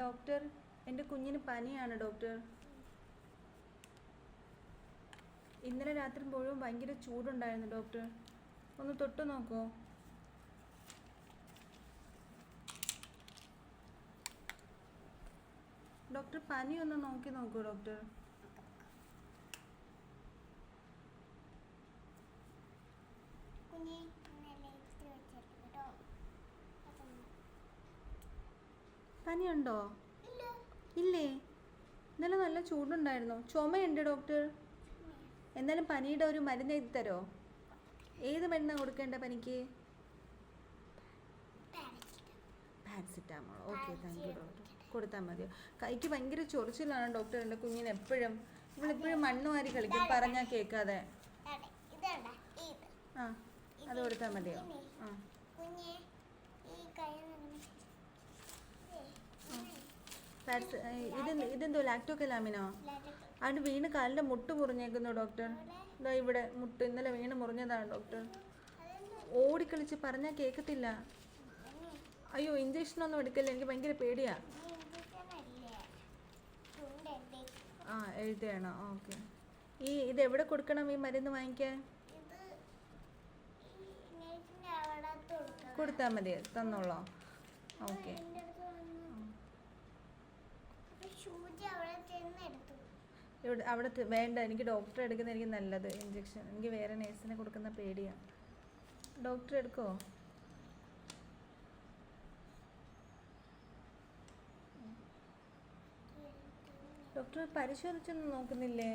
Doctor എന്റെ കുഞ്ഞിന് പനിയാണ് ഡോക്ടർ. ഇന്നലെ രാത്രി മുഴുവൻ ഭയങ്കര ചൂടുണ്ടായിരുന്നു ഡോക്ടർ. ഒന്ന് തൊട്ട് നോക്കൂ. ഡോക്ടർ പനി ഒന്ന് നോക്കി നോക്കൂ ഡോക്ടർ. കുഞ്ഞി ഇന്നലെ ഇത്തിരി വെച്ചിരുന്നു കേട്ടോ അതൊന്ന് പനിയുണ്ടോ ഇല്ല? ഇന്നലെ നല്ല ചൂടുണ്ടായിരുന്നു. ചുമയുണ്ട് ഡോക്ടർ. എന്നാലും പനിയുടെ ഒരു മരുന്ന് എഴുതി തരോ? ഏത് മരുന്നാണ് കൊടുക്കേണ്ട പനിക്ക്? Paracetamol. Okay thank you doctor കൊടുത്താൽ മതിയോ? കൈക്ക് ഭയങ്കര ചൊറിച്ചിലാണ് ഡോക്ടർ. എന്റെ കുഞ്ഞിന് എപ്പോഴും ഇവളെപ്പോഴും മണ്ണ് വാരി കളിക്കും. പറഞ്ഞാൽ കേൾക്കാതെ ആ അത് കൊടുത്താൽ മതിയോ? ആ കുഞ്ഞെ ഈ കൈ പാരസ് ഇത് ഇതെന്തോ ലാക്ടോ കലാമിനോ അതിന് വീണ് കാലിന്റെ മുട്ട് മുറിഞ്ഞേക്കുന്നു ഡോക്ടർ ഇതാ ഇവിടെ മുട്ട് ഇന്നലെ വീണ് മുറിഞ്ഞതാണ് ഡോക്ടർ ഓടിക്കളിച്ച് പറഞ്ഞാൽ കേൾക്കത്തില്ല അയ്യോ ഇഞ്ചക്ഷൻ ഒന്നും എടുക്കല്ല? എനിക്ക് ഭയങ്കര പേടിയാ. ആ എഴുതണോ ഓക്കെ. ഈ ഇത് എവിടെ കൊടുക്കണം ഈ മരുന്ന് വാങ്ങിക്കാൻ? അവിടെ കൊടുത്താൽ മതി തന്നോളോ. ഓക്കെ. ഇവിടെ അവിടെ വേണ്ട എനിക്ക് ഡോക്ടറെ എടുക്കുന്ന എനിക്ക് നല്ലത് ഇഞ്ചെക്ഷൻ എനിക്ക് വേറെ നേഴ്സിനെ കൊടുക്കുന്ന പേടിയാണ് ഡോക്ടർ എടുക്കുമോ ഡോക്ടർ പരിശോധിച്ചൊന്നും നോക്കുന്നില്ലേ?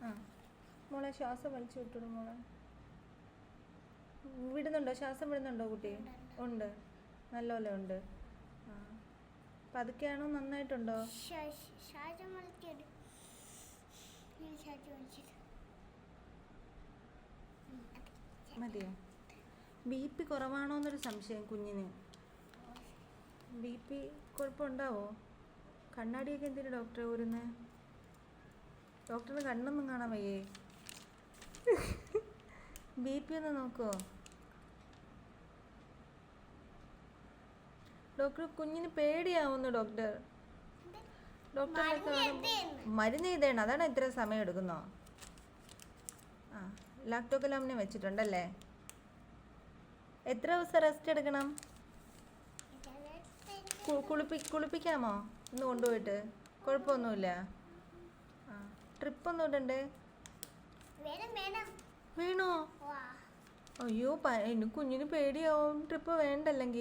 ആ. മോളെ ശ്വാസം വലിച്ചു വിട്ടോളൂ മോളെ. വിടുന്നുണ്ടോ? ശ്വാസം വിടുന്നുണ്ടോ കുട്ടി? ഉണ്ട്. നല്ലപോലെ ഉണ്ട്. ആ. പതുക്കെയാണോ നന്നായിട്ടുണ്ടോ. മതിയോ? ബി പി കുറവാണോ എന്നൊരു സംശയം കുഞ്ഞിന്. ബി പി കുഴപ്പമുണ്ടാവോ? കണ്ണാടിയൊക്കെ എന്തിനു ഡോക്ടറെ ഊരുന്ന്? ഡോക്ടറിന് കണ്ണൊന്നും കാണാൻ വയ്യേ. ബി പി ഒന്ന് നോക്കുമോ ഡോക്ടർ കുഞ്ഞിന് പേടിയാവുന്നു ഡോക്ടർ. ഡോക്ടർ മരുന്ന് എഴുതണം അതാണ് ഇത്ര സമയം എടുക്കുന്നോ? ആ ലാക്ടോകലാമിനെ വെച്ചിട്ടുണ്ടല്ലേ? എത്ര ദിവസം റെസ്റ്റ് എടുക്കണം? കുളിപ്പി കുളിപ്പിക്കാമോ? ഇന്ന് കൊണ്ടുപോയിട്ട്. കുഴപ്പമൊന്നുമില്ല. ആ ട്രിപ്പൊന്നും ഇടണ്ടേ? വേണം അയ്യോ കുഞ്ഞിന് പേടിയാവും. ട്രിപ്പ് വേണ്ടല്ലെങ്കിൽ.